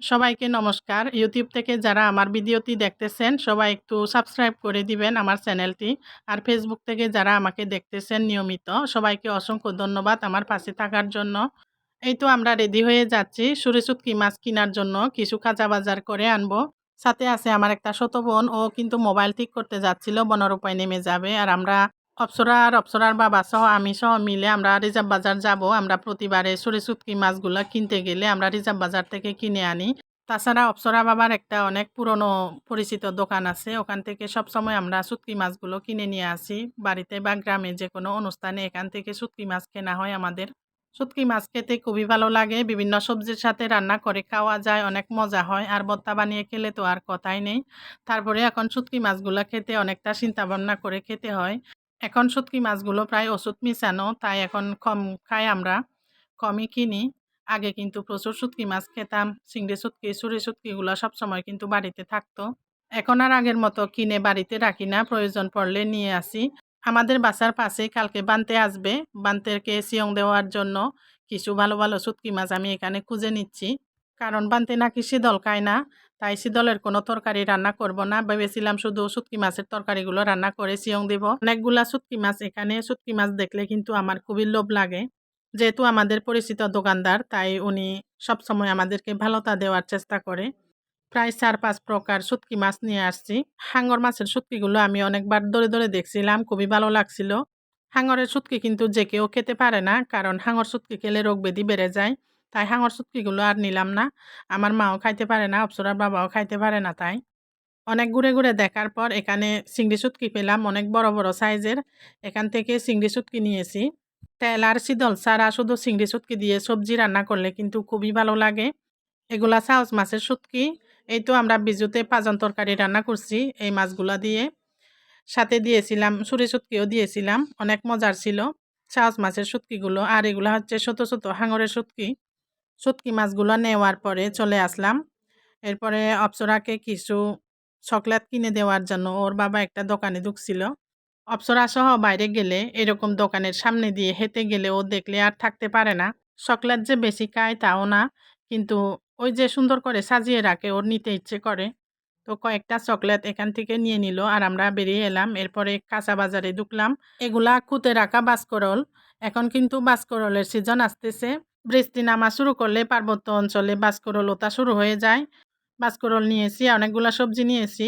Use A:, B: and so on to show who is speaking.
A: সবাইকে নমস্কার। ইউটিউব থেকে যারা আমার ভিডিওটি দেখতেছেন, সবাই একটু সাবস্ক্রাইব করে দিবেন আমার চ্যানেলটি। আর ফেসবুক থেকে যারা আমাকে দেখতেছেন নিয়মিত, সবাইকে অসংখ্য ধন্যবাদ আমার পাশে থাকার জন্য। এই তো আমরা রেডি হয়ে যাচ্ছি সুরিশুটকি মাছ কেনার জন্য কিছু কাঁচা বাজার করে আনব। সাথে আছে আমার একটা ছোট বোন, ও কিন্তু মোবাইল ঠিক করতে যাচ্ছিল বনের উপায় নেমে যাবে আর আমরা অপ্সরা আর অপ্সরার বাবা সহ আমি সহ মিলে আমরা রিজার্ভ বাজার যাব, আমরা প্রতিবারে সুরিশুটকি মাছগুলো কিনতে গেলে আমরা রিজার্ভ বাজার থেকে কিনে আনি। তাছাড়া অপ্সরা বাবার একটা অনেক পুরনো পরিচিত দোকান আছে, ওখান থেকে সব সময় আমরা শুটকি মাছগুলো কিনে নিয়ে আসি। বাড়িতে বা গ্রামে যে কোনো অনুষ্ঠানে এখান থেকে শুটকি মাছ কেনা হয় আমাদের। শুটকি মাছ খেতে খুবই ভালো লাগে, বিভিন্ন সবজির সাথে রান্না করে খাওয়া যায়, অনেক মজা হয়, আর ভর্তা বানিয়ে খেলে তো আর কথাই নেই। তারপরে এখন শুটকি মাছগুলো খেতে অনেকটা চিন্তা ভাবনা করে খেতে হয়। এখন শুটকি মাছগুলো প্রায় ওষুধ মিশানো, তাই এখন কম খাই আমরা। কমই কিনি। আগে কিন্তু প্রচুর শুটকি মাছ খেতাম। চিংড়ি শুটকি চুরি শুটকিগুলো সবসময় কিন্তু বাড়িতে থাকতো। এখন আর আগের মতো কিনে বাড়িতে রাখি না, প্রয়োজন পড়লে নিয়ে আসি। আমাদের বাসার পাশেই কালকে বানতে আসবে। বানতেরকে সিয়ং দেওয়ার জন্য কিছু ভালো ভালো শুটকি মাছ আমি এখানে খুঁজে নিচ্ছি। কারণ বানতে নাকি শীতল খায় না। তাই শীতলের কোনো তরকারি রান্না করব না। ভেবেছিলাম শুধু শুটকি মাছের তরকারিগুলো রান্না করে সিয়ং দিব। অনেকগুলা শুটকি মাছ এখানে। শুটকি মাছ দেখলে কিন্তু আমার খুবই লোভ লাগে। যেহেতু আমাদের পরিচিত দোকানদার, তাই উনি সবসময় আমাদেরকে ভালোতা দেওয়ার চেষ্টা করে। প্রায় চার পাঁচ প্রকার শুটকি মাছ নিয়ে আসছি। হাঙ্গর মাছের শুটকিগুলো আমি অনেকবার ধরে ধরে দেখছিলাম, খুবই ভালো লাগছিল। হাঙরের শুটকি কিন্তু যে কেউ খেতে পারে না, কারণ হাঙর শুটকি খেলে রোগ ব্যাধি বেড়ে যায়। তাই হাঙর শুটকিগুলো আর নিলাম না। আমার মাও খাইতে পারে না, অপসরার বাবাও খাইতে পারে না তাই। অনেক ঘুরে ঘুরে দেখার পর এখানে চিংড়ি শুটকি পেলাম, অনেক বড় বড় সাইজের। এখান থেকে চিংড়ি শুটকি নিয়েছি। তেল আর শীতল ছাড়া শুধু চিংড়ি শুটকি দিয়ে সবজি রান্না করলে কিন্তু খুবই ভালো লাগে। এগুলা সাহস মাছের শুটকি এই তো আমরা বিজুতে পাজন তরকারি রান্না করছি এই মাছগুলা দিয়ে। সাথে দিয়েছিলাম সুরি শুটকিও দিয়েছিলাম, অনেক মজার ছিল। সাহস মাছের শুটকিগুলো আর এগুলো হচ্ছে ছোটো ছোটো হাঙরের শুটকি শুটকি মাছগুলো নেওয়ার পরে চলে আসলাম। এরপরে অপসরাকে কিছু চকলেট কিনে দেওয়ার জন্য ওর বাবা একটা দোকানে ঢুকছিল। অপসরা সহ বাইরে গেলে এরকম দোকানের সামনে দিয়ে হেঁটে গেলে ও দেখলে আর থাকতে পারে না। চকলেট যে বেশি খায় তাও না, কিন্তু ওই যে সুন্দর করে সাজিয়ে রাখে ওর নিতে ইচ্ছে করে। তো কয়েকটা চকলেট এখান থেকে নিয়ে নিল আর আমরা বেরিয়ে এলাম। এরপরে কাঁচা বাজারে ঢুকলাম। এগুলা কুতে রাখা বাসকরল। এখন কিন্তু বাসকরলের সিজন আসতেছে। বৃষ্টি নামা শুরু করলে পার্বত্য অঞ্চলে বাস্করলতা শুরু হয়ে যায়। বাস্করল নিয়েছি অনেকগুলো সবজি নিয়েছি